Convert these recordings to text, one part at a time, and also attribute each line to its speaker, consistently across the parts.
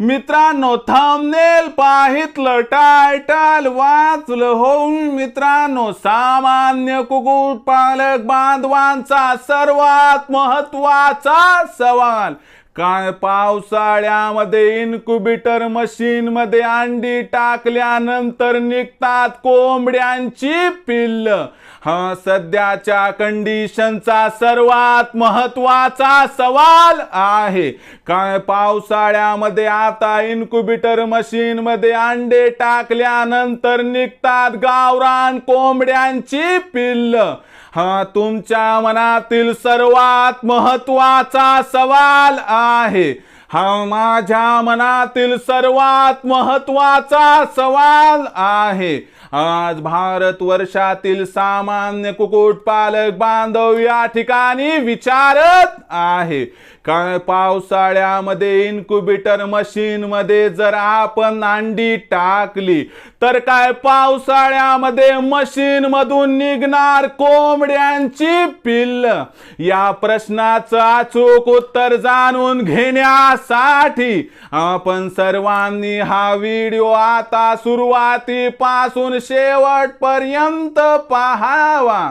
Speaker 1: मित्रांनो थांबनेल पाहितलं टायटल वाचलं होऊन मित्रांनो सामान्य कुकुट पालक बांधवांचा सर्वात महत्त्वाचा सवाल काय पावसाळ्यामध्ये इन्क्युबेटर मशीन मध्ये अंडी टाकल्यानंतर निघतात कोंबड्यांची पिल्ल. हा सध्याच्या कंडिशनचा सर्वात महत्त्वाचा सवाल आहे. काय पावसाळ्यामध्ये आता इन्क्युबेटर मशीन मध्ये अंडे टाकल्यानंतर निघतात गावरान कोंबड्यांची पिल्ल. हा तुमच्या मनातील सर्वात महत्त्वाचा सवाल आहे. हा माझ्या मनातील सर्वात महत्त्वाचा सवाल आहे. आज भारत वर्षातील सामान्य कुक्कुटपालक बांधव या ठिकाणी विचारत आहे. काय पावसाळ्यामध्ये इन्क्युबेटर मशीन मध्ये जर आपण अंडी टाकली तर काय पावसाळ्यामध्ये मशीन मधून निघणार कोंबड्यांची पिल्ल? या प्रश्नाचं अचूक उत्तर जाणून घेण्यासाठी आपण सर्वांनी हा व्हिडिओ आता सुरुवातीपासून शेवटपर्यंत पाहावा.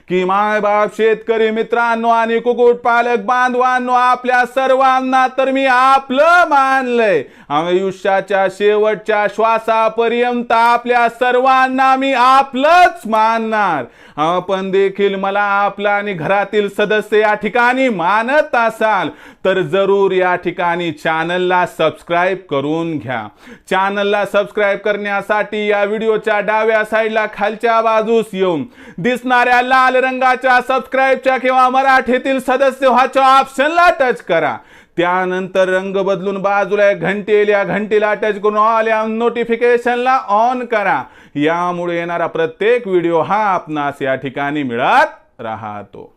Speaker 1: की मायबाप शेतकरी मित्रांनो आणि कुकुट पालक बांधवांनो आपल्या सर्वांना तर मी आपलं मानलंय. आयुष्याच्या शेवटच्या श्वासापर्यंत आपल्या सर्वांना मी आपलंच मानणार. आपण देखील मला आपला आणि घरातील सदस्य या ठिकाणी मानत असाल तर जरूर या ठिकाणी चॅनलला सबस्क्राईब करून घ्या. चॅनलला सबस्क्राईब करण्यासाठी या व्हिडिओच्या डाव्या साईडला खालच्या बाजूस येऊन दिसणाऱ्या लाल रंगाच्या सबस्क्राईबच्या किंवा मराठीतील सदस्य व्हाच्या ऑप्शनला टच करा. त्यानंतर रंग बदलून बाजूला एक घंटी येईल. या घंटीला टच करून ऑल या नोटिफिकेशनला ऑन करा. यामुळे येणारा प्रत्येक व्हिडिओ हा आपणास या ठिकाणी मिळत राहतो.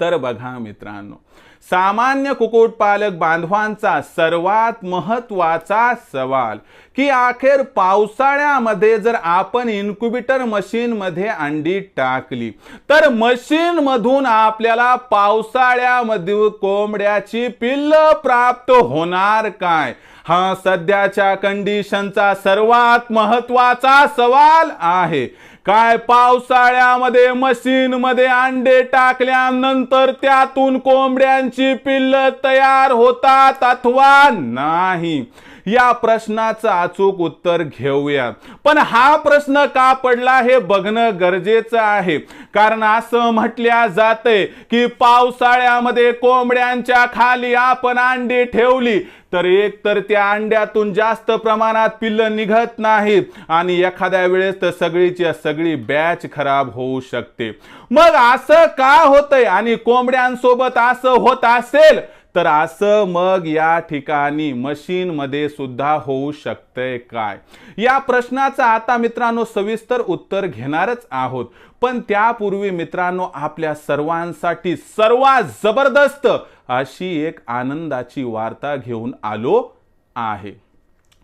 Speaker 1: तर बघा मित्रांनो सामान्य कुक्कुटपालक बांधवांचा सर्वात महत्त्वाचा सवाल की अखेर पावसाळ्यामध्ये जर आपण इन्क्युबेटर मशीनमध्ये अंडी टाकली तर मशीनमधून आपल्याला पावसाळ्यामध्ये कोंबड्याची पिल्ल प्राप्त होणार काय? हा सध्याच्या कंडिशनचा सर्वात महत्त्वाचा सवाल आहे. काय पावसाळ्यामध्ये मशीन मध्ये अंडे टाकल्यानंतर त्यातून कोंबड्यांची पिल्ल तयार होतात अथवा नाही? या प्रश्नाचं अचूक उत्तर घेऊया. पण हा प्रश्न का पडला हे बघणं गरजेचं आहे. कारण असं म्हटल्या जाते की पावसाळ्यामध्ये कोंबड्यांच्या खाली आपण अंडी ठेवली तर एक तर त्या अंड्यातून जास्त प्रमाणात पिल्लं निघत नाहीत आणि एखाद्या वेळेस तर सगळीची सगळी बॅच खराब होऊ शकते. मग असं का होतंय आणि कोंबड्यांसोबत असं होत असेल तर असं मग या ठिकाणी मशीनमध्ये सुद्धा होऊ शकतंय काय? या प्रश्नाचं आता मित्रांनो सविस्तर उत्तर घेणारच आहोत. पण त्यापूर्वी मित्रांनो आपल्या सर्वांसाठी सर्वात जबरदस्त अशी एक आनंदाची वार्ता घेऊन आलो आहे.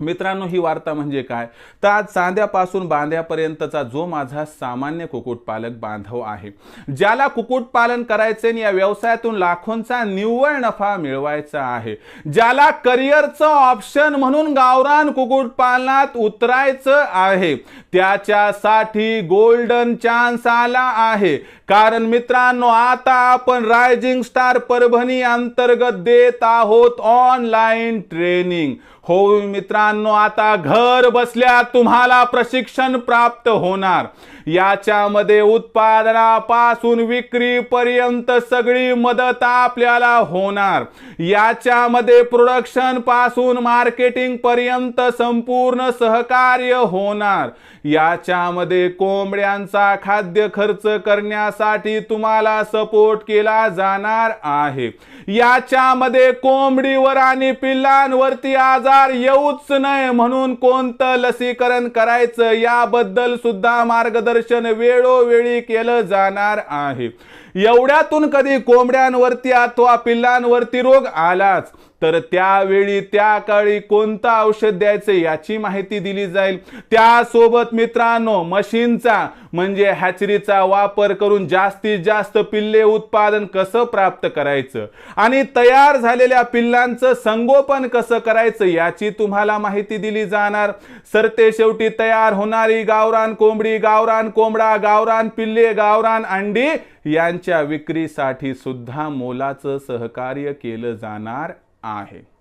Speaker 1: मित्रांनो ही वार्ता म्हणजे काय? तर आज चांद्यापासून बांध्यापर्यंतचा जो माझा सामान्य कुक्कुटपालक बांधव आहे ज्याला कुक्कुटपालन करायचे आणि या व्यवसायातून लाखोंचा निव्वळ नफा मिळवायचा आहे ज्याला करिअरचं ऑप्शन म्हणून गावरान कुक्कुटपालनात उतरायचं आहे त्याच्यासाठी गोल्डन चान्स आला आहे. कारण मित्रांनो आता आपण रायझिंग स्टार परभणी अंतर्गत देत आहोत ऑनलाईन ट्रेनिंग. हो मित्रांनो आता घर बसल्या तुम्हाला प्रशिक्षण प्राप्त होणार. याच्यामध्ये उत्पादनापासून विक्रीपर्यंत सगळी मदत आपल्याला होणार. याच्यामध्ये प्रोडक्शनपासून मार्केटिंग पर्यंत संपूर्ण सहकार्य होणार. याच्यामध्ये कोंबड्यांचा खाद्य खर्च करण्यासाठी तुम्हाला सपोर्ट केला जाणार आहे. याच्यामध्ये कोंबडीवर आणि पिल्लांवरती आजार येऊच नये म्हणून कोणतं लसीकरण करायचं याबद्दल सुद्धा मार्गदर्शन वेळोवेळी केलं जाणार आहे. एवढ्यातून कधी कोंबड्यांवरती अथवा पिल्लांवरती रोग आलाच? तर त्यावेळी त्या काळी कोणतं औषध द्यायचं याची माहिती दिली जाईल. त्यासोबत मित्रांनो मशीनचा म्हणजे हॅचरीचा वापर करून जास्तीत जास्त पिल्ले उत्पादन कसं प्राप्त करायचं आणि तयार झालेल्या पिल्लांचं संगोपन कसं करायचं याची तुम्हाला माहिती दिली जाणार. सरते शेवटी तयार होणारी गावरान कोंबडी गावरान कोंबडा गावरान पिल्ले गावरान अंडी यांच्या विक्रीसाठी सुद्धा मोलाचं सहकार्य केलं जाणार आहे.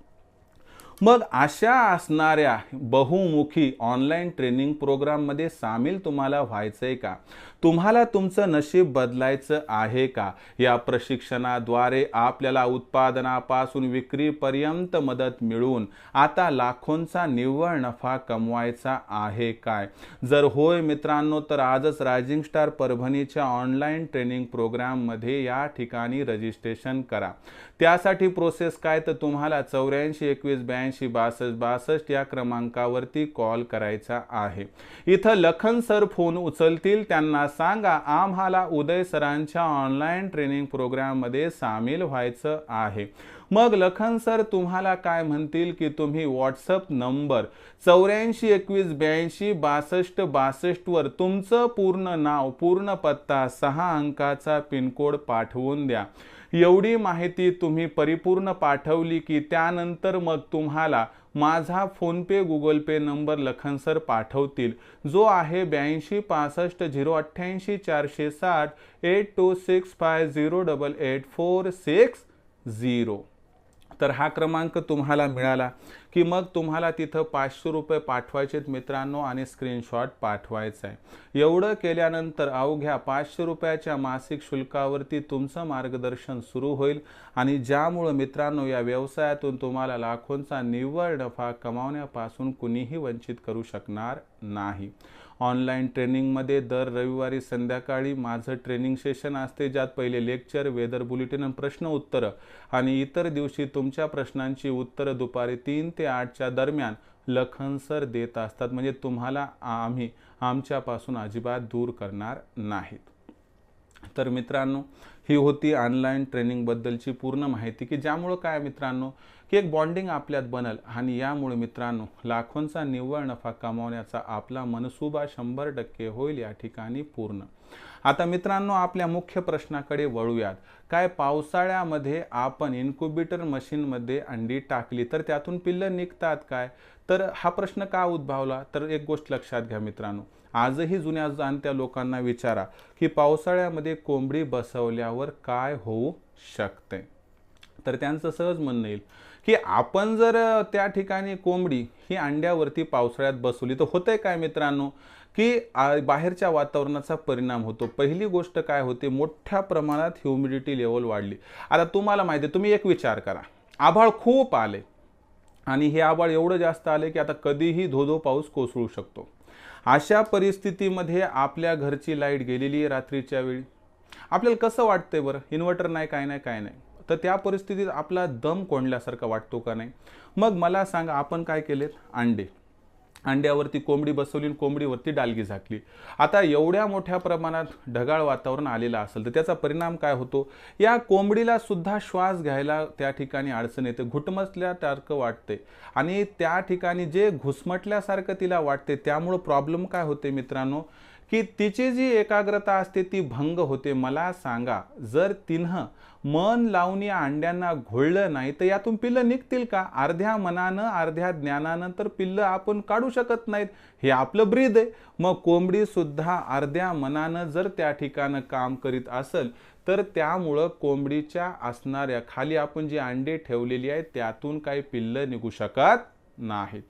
Speaker 1: मग अशा असणाऱ्या बहुमुखी ऑनलाईन ट्रेनिंग प्रोग्राममध्ये सामील तुम्हाला व्हायचं आहे का? तुम्हाला तुमचं नशीब बदलायचं आहे का? या प्रशिक्षणाद्वारे आपल्याला उत्पादनापासून विक्रीपर्यंत मदत मिळून आता लाखोंचा निव्वळ नफा कमवायचा आहे काय? जर होय मित्रांनो तर आजच रायझिंग स्टार परभणीच्या ऑनलाईन ट्रेनिंग प्रोग्राममध्ये या ठिकाणी रजिस्ट्रेशन करा. त्यासाठी प्रोसेस काय? तर तुम्हाला चौऱ्याऐंशी एकवीस ब्याऐंशी बासष्ट बासष्ट या क्रमांकावरती कॉल करायचा आहे. इथं लखन सर फोन उचलतील त्यांना सांगा आम्हाला उदय सरांच्या ऑनलाईन ट्रेनिंग प्रोग्राममध्ये सामील व्हायचं आहे. मग लखन सर तुम्हाला काय म्हणतील की तुम्ही व्हॉट्सअप नंबर चौऱ्याऐंशी एकवीस ब्याऐंशी बासष्ट बासष्टवर तुमचं पूर्ण नाव पूर्ण पत्ता सहा अंकाचा पिनकोड पाठवून द्या. एवढी माहिती तुम्ही परिपूर्ण पाठवली की त्यानंतर मग तुम्हाला माझा PhonePe Google Pay number Lakhan sir पाठवतील. जो आहे ब्याऐंशी पासष्ट झिरो अठ्ठ्याऐंशी चारशे साठ eight two six five zero double eight four six zero. तर हा क्रमांक तुम्हाला मिळाला. की मग तुम्हाला तिथं पाचशे रुपये पाठवायचेत मित्रांनो आणि स्क्रीनशॉट पाठवायचा आहे. एवढं केल्यानंतर अवघ्या पाचशे रुपयाच्या मासिक शुल्कावरती तुमचं मार्गदर्शन सुरू होईल आणि ज्यामुळं मित्रांनो या व्यवसायातून तुम्हाला लाखोंचा निव्वळ नफा कमावण्यापासून कुणीही वंचित करू शकणार नाही. ऑनलाईन ट्रेनिंगमध्ये दर रविवारी संध्याकाळी माझं ट्रेनिंग सेशन असते ज्यात पहिले लेक्चर वेदर बुलेटिन प्रश्न उत्तरं आणि इतर दिवशी तुमच्या प्रश्नांची उत्तरं दुपारी तीन ते आठच्या दरम्यान लखनसर देत असतात. म्हणजे तुम्हाला आम्ही आमच्यापासून अजिबात दूर करणार नाहीत. तर मित्रांनो ही होती ऑनलाईन ट्रेनिंगबद्दलची पूर्ण माहिती की ज्यामुळं काय मित्रांनो की एक बॉन्डिंग आपल्यात बनल आणि यामुळे मित्रांनो लाखोंचा निव्वळ नफा कमावण्याचा आपला मनसुबा शंभर टक्के होईल या ठिकाणी पूर्ण. आता मित्रांनो आपल्या मुख्य प्रश्नाकडे वळूयात. काय पावसाळ्यामध्ये आपण इन्क्युबेटर मशीनमध्ये अंडी टाकली तर त्यातून पिल्लं निघतात काय? तर हा प्रश्न का उद्भवला? तर एक गोष्ट लक्षात घ्या मित्रांनो. आजही जुन्या जाणत्या लोकांना विचारा की पावसाळ्यामध्ये कोंबडी बसवल्यावर काय होऊ शकते? तर त्यांचं सहज म्हणणं येईल की आपण जर त्या ठिकाणी कोंबडी ही अंड्यावरती पावसाळ्यात बसवली तर होतंय काय मित्रांनो? की बाहेरच्या वातावरणाचा परिणाम होतो. पहिली गोष्ट काय होते? मोठ्या प्रमाणात ह्युमिडिटी लेवल वाढली. आता तुम्हाला माहिती आहे तुम्ही एक विचार करा. आभाळ खूप आले. आणि हे आभाळ एवढं जास्त आले की आता कधीही धोधो पाऊस कोसळू शकतो. अशा परिस्थितीमध्ये आपल्या घरची लाइट गेलेली आहे रात्रीच्या वेळी. आपल्याला कसं वाटतंय बरं? इन्व्हर्टर नाही काय नाही काय नाही. तर त्या परिस्थितीत आपला दम कोंडल्यासारखा वाटतो का नाही? मग मला सांगा आपण काय केलेत? अंडे. अंड्यावरती कोंबडी बसवली आणि कोंबडीवरती डालगी झाकली. आता एवढ्या मोठ्या प्रमाणात ढगाळ वातावरण आलेलं असेल तर त्याचा परिणाम काय होतो? या कोंबडीला सुद्धा श्वास घ्यायला त्या ठिकाणी अडचण येते. घुटमसल्यासारखं वाटते आणि त्या ठिकाणी जे घुसमटल्यासारखं तिला वाटते त्यामुळं प्रॉब्लेम काय होते मित्रांनो? की तिची जी एकाग्रता असते ती भंग होते. मला सांगा जर तिनं मन लावून या अंड्यांना घोळलं नाही तर यातून पिल्लं निघतील का? अर्ध्या मनानं अर्ध्या ज्ञानानं तर पिल्लं आपण काढू शकत नाहीत. हे आपलं ब्रीद आहे. मग कोंबडी सुद्धा अर्ध्या मनानं जर त्या ठिकाणं काम करीत असेल तर त्यामुळं कोंबडीच्या असणाऱ्या खाली आपण जी अंडे ठेवलेली आहेत त्यातून काही पिल्लं निघू शकत नाहीत.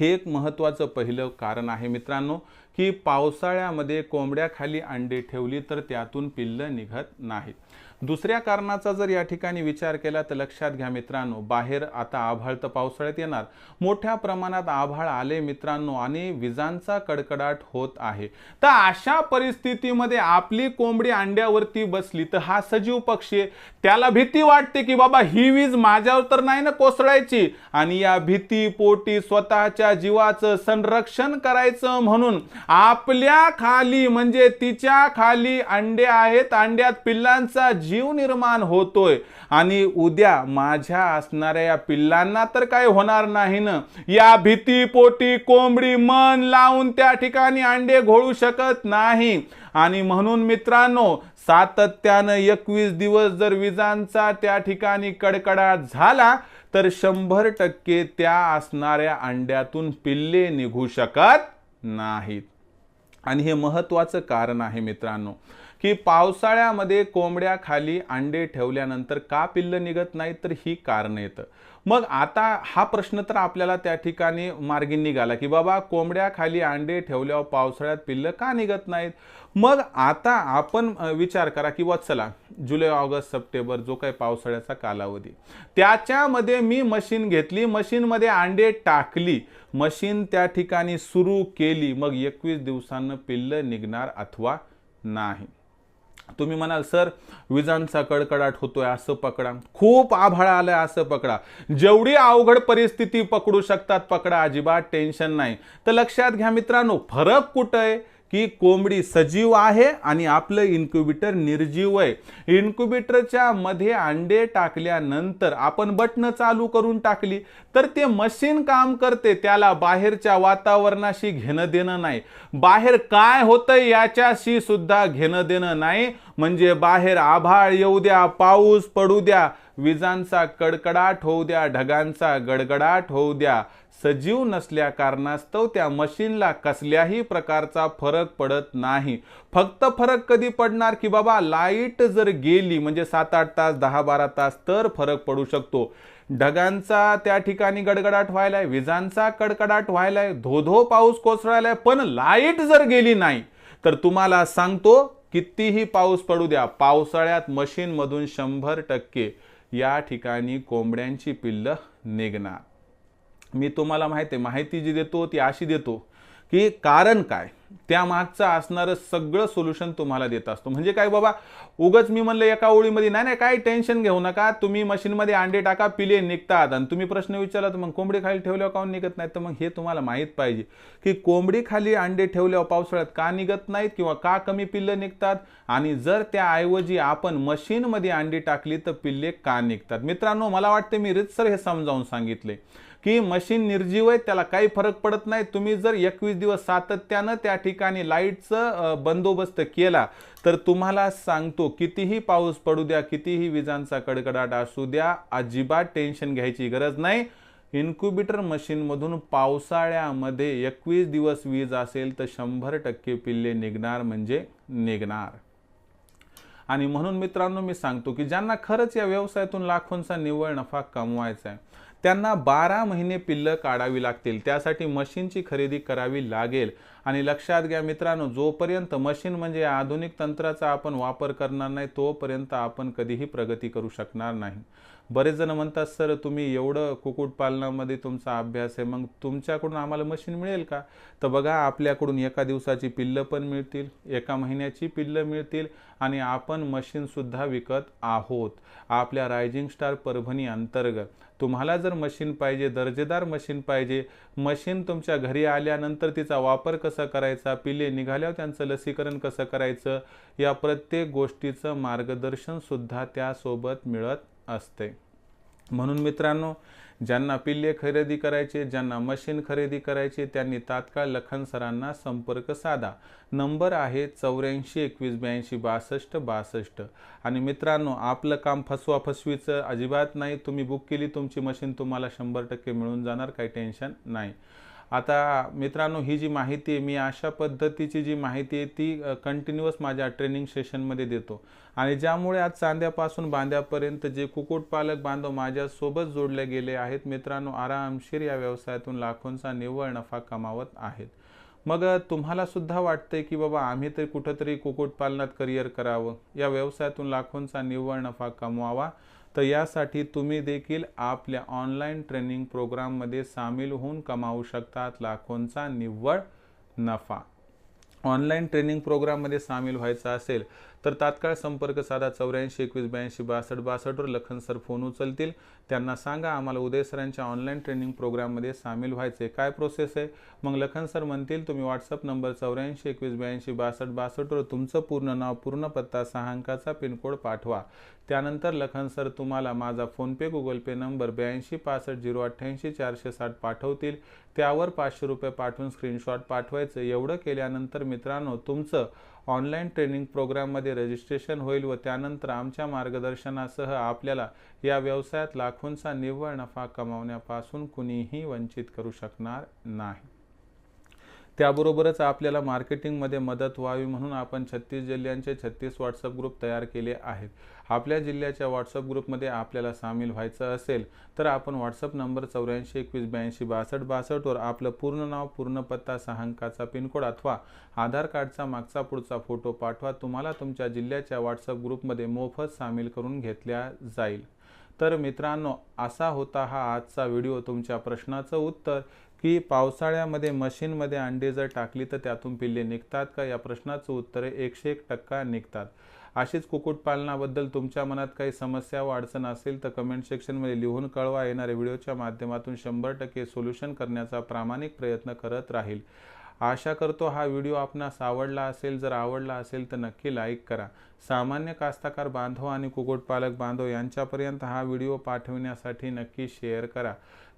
Speaker 1: हे एक महत्त्वाचं पहिलं कारण आहे मित्रांनो. की पावसाळ्यामध्ये कोंबड्या खाली अंडे ठेवली तर त्यातून पिल्लं निघत नाहीत. दुसऱ्या कारणाचा जर या ठिकाणी विचार केला तर लक्षात घ्या मित्रांनो बाहेर आता आभाळ तर पावसाळ्यात येणार. मोठ्या प्रमाणात आभाळ आले मित्रांनो आणि विजांचा कडकडाट होत आहे. तर अशा परिस्थितीमध्ये आपली कोंबडी अंड्यावरती बसली तर हा सजीव पक्षी त्याला भीती वाटते की बाबा ही वीज माझ्यावर तर नाही ना कोसळायची? आणि या भीती पोटी स्वतःच्या जीवाचं संरक्षण करायचं म्हणून आपल्या खाली म्हणजे तिच्या खाली अंडे आहेत. अंड्यात पिल्लांचा जीव निर्माण होतोय. आणि उद्या माझ्या असणाऱ्या या पिल्लांना तर काय होणार नाही ना? या भीती पोटी कोंबडी मन लावून त्या ठिकाणी अंडे घोळू शकत नाही. आणि म्हणून मित्रांनो सातत्यानं एकवीस दिवस जर विजांचा त्या ठिकाणी कडकडाट झाला तर शंभर टक्के त्या असणाऱ्या अंड्यातून पिल्ले निघू शकत नाहीत. आणि हे महत्त्वाचं कारण आहे मित्रांनो. की पावसाळ्यामध्ये कोंबड्या खाली अंडे ठेवल्यानंतर का पिल्लं निघत नाहीत तर ही कारणं येतं. मग आता हा प्रश्न तर आपल्याला त्या ठिकाणी मार्गी निघाला की बाबा कोंबड्या खाली अंडे ठेवल्यावर पावसाळ्यात पिल्लं का निघत नाहीत? मग आता आपण विचार करा की वा चला जुलै ऑगस्ट सप्टेंबर जो काही पावसाळ्याचा कालावधी. त्याच्यामध्ये मी मशीन घेतली मशीनमध्ये अंडे टाकली. मशीन त्या ठिकाणी सुरू केली. मग एकवीस दिवसांनं पिल्लं निघणार अथवा नाही. तुम्ही म्हणाल सर विजांचा कडकडाट होतोय असं पकडा. खूप आभाळ आलंय असं पकडा. जेवढी अवघड परिस्थिती पकडू शकतात पकडा अजिबात टेन्शन नाही. तर लक्षात घ्या मित्रांनो फरक कुठं आहे? की कोंबडी सजीव आहे आणि आपलं इन्क्युबेटर निर्जीव आहे. इन्क्युबेटरच्या मध्ये अंडे टाकल्यानंतर आपण बटणं चालू करून टाकली तर ते मशीन काम करते त्याला बाहेरच्या वातावरणाशी घेणं देणं नाही. बाहेर काय होतंय याच्याशी सुद्धा घेणं देणं नाही. म्हणजे बाहेर आभाळ येऊ द्या पाऊस पडू द्या विजांचा कडकडाट होऊ द्या ढगांचा गडगडाट होऊ द्या. सजीव नसल्या कारणास्तव त्या मशीनला कसल्याही प्रकारचा फरक पडत नाही. फक्त फरक कधी पडणार की बाबा लाइट जर गेली म्हणजे सात आठ तास दहा बारा तास तर फरक पडू शकतो. ढगांचा त्या ठिकाणी गडगडाट व्हायलाय विजांचा कडकडाट व्हायलाय धोधो पाऊस कोसळायलाय पण लाइट जर गेली नाही तर तुम्हाला सांगतो कितीही पाऊस पडू द्या पावसाळ्यात मशीनमधून शंभर टक्के या ठिकाणी कोंबड्यांची पिल्लं निघणार. मी तुम्हाला माहिती आहे माहिती जी देतो ती अशी देतो की कारण काय? त्या मागचं असणारं सगळं सोल्युशन तुम्हाला देत असतो. म्हणजे काय बाबा उगच मी म्हणलं एका ओळीमध्ये नाही नाही काय टेन्शन घेऊ नका तुम्ही मशीनमध्ये अंडे टाका पिले निघतात. आणि तुम्ही प्रश्न विचारला तर मग कोंबडी खाली ठेवल्यावर काऊन निघत नाही तर मग हे तुम्हाला माहीत पाहिजे की कोंबडी खाली अंडे ठेवल्यावर पावसाळ्यात का निघत नाहीत किंवा का कमी पिल्लं निघतात? आणि जर त्याऐवजी आपण मशीनमध्ये अंडी टाकली तर पिल्ले का निघतात? मित्रांनो मला वाटते मी रितसर हे समजावून सांगितले की मशीन निर्जीव आहे त्याला काही फरक पडत नाही. तुम्ही जर एकवीस दिवस सातत्यानं त्या ठिकाणी लाईटचं बंदोबस्त केला तर तुम्हाला सांगतो कितीही पाऊस पडू द्या कितीही विजांचा कडकडाट असू द्या अजिबात टेन्शन घ्यायची गरज नाही. इन्क्युबेटर मशीनमधून पावसाळ्यामध्ये एकवीस दिवस वीज असेल तर शंभर टक्के पिल्ले निघणार म्हणजे निघणार. आणि म्हणून मित्रांनो मी सांगतो की ज्यांना खरंच या व्यवसायातून लाखोंचा निव्वळ नफा कमवायचा आहे त्यांना बारा महिने पिल्लं काढावी लागतील. त्यासाठी मशीनची खरेदी करावी लागेल. आणि लक्षात घ्या मित्रांनो जोपर्यंत मशीन म्हणजे आधुनिक तंत्राचा आपण वापर करणार नाही तोपर्यंत आपण कधीही प्रगती करू शकणार नाही. बरेच जण म्हणतात सर तुम्ही एवढं कुक्कुटपालनामध्ये तुमचा अभ्यास आहे मग तुमच्याकडून आम्हाला मशीन मिळेल का? तर बघा आपल्याकडून एका दिवसाची पिल्लं पण मिळतील एका महिन्याची पिल्लं मिळतील आणि आपण मशीनसुद्धा विकत आहोत आपल्या रायझिंग स्टार परभणी अंतर्गत. तुम्हाला जर मशीन पाहिजे दर्जेदार मशीन पाहिजे मशीन तुमच्या घरी आल्यानंतर तिचा वापर कसा करायचा पिल्ले निघाल्यावर त्यांचं लसीकरण कसं करायचं या प्रत्येक गोष्टीचं मार्गदर्शनसुद्धा त्यासोबत मिळत असते. म्हणून मित्रांनो ज्यांना पिल्ले खरेदी करायचे ज्यांना मशीन खरेदी करायचे त्यांनी तात्काळ लखन सरांना संपर्क साधा. नंबर आहे चौऱ्याऐंशी एकवीस ब्याऐंशी बासष्ट बासष्ट. आणि मित्रांनो आपलं काम फसवा फसवीचं अजिबात नाही. तुम्ही बुक केली तुमची मशीन तुम्हाला शंभर टक्के मिळून जाणार काही टेन्शन नाही. आता मित्रांनो ही जी माहिती आहे मी अशा पद्धतीची जी माहिती आहे ती कंटिन्युअस माझ्या ट्रेनिंग सेशनमध्ये देतो. आणि ज्यामुळे आज चांद्यापासून बांध्यापर्यंत जे कुक्कुटपालक बांधव माझ्यासोबत जोडले गेले आहेत मित्रांनो आरामशीर या व्यवसायातून लाखोंचा निव्वळ नफा कमावत आहेत. मग तुम्हाला सुद्धा वाटतंय की बाबा आम्ही तरी कुठंतरी कुक्कुटपालनात करिअर करावं? या व्यवसायातून लाखोंचा निव्वळ नफा कमवावा? तर यासाठी तुम्ही देखील आपल्या ऑनलाईन ट्रेनिंग प्रोग्राममध्ये सामील होऊन कमावू शकतात लाखोंचा निव्वळ नफा. ऑनलाईन ट्रेनिंग प्रोग्राममध्ये सामील व्हायचं असेल तर तात्काळ संपर्क साधा चौऱ्याऐंशी एकवीस ब्याऐंशी बासष्ट बासष्टवर लखन सर फोन उचलतील. त्यांना सांगा आम्हाला उदय सरांच्या ऑनलाईन ट्रेनिंग प्रोग्राममध्ये सामील व्हायचे काय प्रोसेस आहे? मग लखन सर म्हणतील तुम्ही व्हॉट्सअप नंबर चौऱ्याऐंशी एकवीस ब्याऐंशी बासष्ट बासष्टवर तुमचं पूर्ण नाव पूर्ण पत्ता सहा अंकाचा पिनकोड पाठवा. त्यानंतर लखन सर तुम्हाला माझा फोनपे गुगल पे नंबर ब्याऐंशी पासष्ट झिरो अठ्ठ्याऐंशी चारशे साठ पाठवतील. त्यावर पाचशे रुपये पाठवून स्क्रीनशॉट पाठवायचं. एवढं केल्यानंतर मित्रांनो तुमचं ऑनलाईन ट्रेनिंग प्रोग्राममध्ये रजिस्ट्रेशन होईल व त्यानंतर आमच्या मार्गदर्शनासह आपल्याला या व्यवसायात लाखोंचा निव्वळ नफा कमावण्यापासून कुणीही वंचित करू शकणार नाही. त्याबरोबरच आपल्याला मार्केटिंगमध्ये मदत व्हावी म्हणून आपण छत्तीस जिल्ह्यांचे छत्तीस व्हॉट्सअप ग्रुप तयार केले आहेत. आपल्या जिल्ह्याच्या व्हॉट्सअप ग्रुपमध्ये आपल्याला सामील व्हायचं असेल तर आपण व्हॉट्सअप नंबर चौऱ्याऐंशी एकवीस ब्याऐंशी बासष्ट बासष्टवर आपलं पूर्ण नाव पूर्ण पत्ता सहा अंकाचा पिनकोड अथवा आधार कार्डचा मागचा पुढचा फोटो पाठवा. तुम्हाला तुमच्या जिल्ह्याच्या व्हॉट्सअप ग्रुपमध्ये मोफत सामील करून घेतल्या जाईल. तर मित्रांनो असा होता हा आजचा व्हिडिओ. तुमच्या प्रश्नाचं उत्तर की पावसाळ्यामध्ये मशीनमध्ये अंडे जर टाकली तर त्यातून पिल्ले निघतात का? या प्रश्नाचं उत्तर आहे एकशे एक टक्का निघतात. अशीच कुक्कुटपालनाबद्दल तुमच्या मनात काही समस्या व अडचण असेल तर कमेंट सेक्शनमध्ये लिहून कळवा. येणाऱ्या व्हिडिओच्या माध्यमातून शंभर टक्के सोल्युशन करण्याचा प्रामाणिक प्रयत्न करत राहील. आशा करतो हा व्हिडिओ आपणास आवडला असेल. जर आवडला असेल तर नक्की लाईक करा. सामान्य कास्ताकार बांधव आणि कुक्कुटपालक बांधव यांच्यापर्यंत हा व्हिडिओ पाठवण्यासाठी नक्की शेअर करा.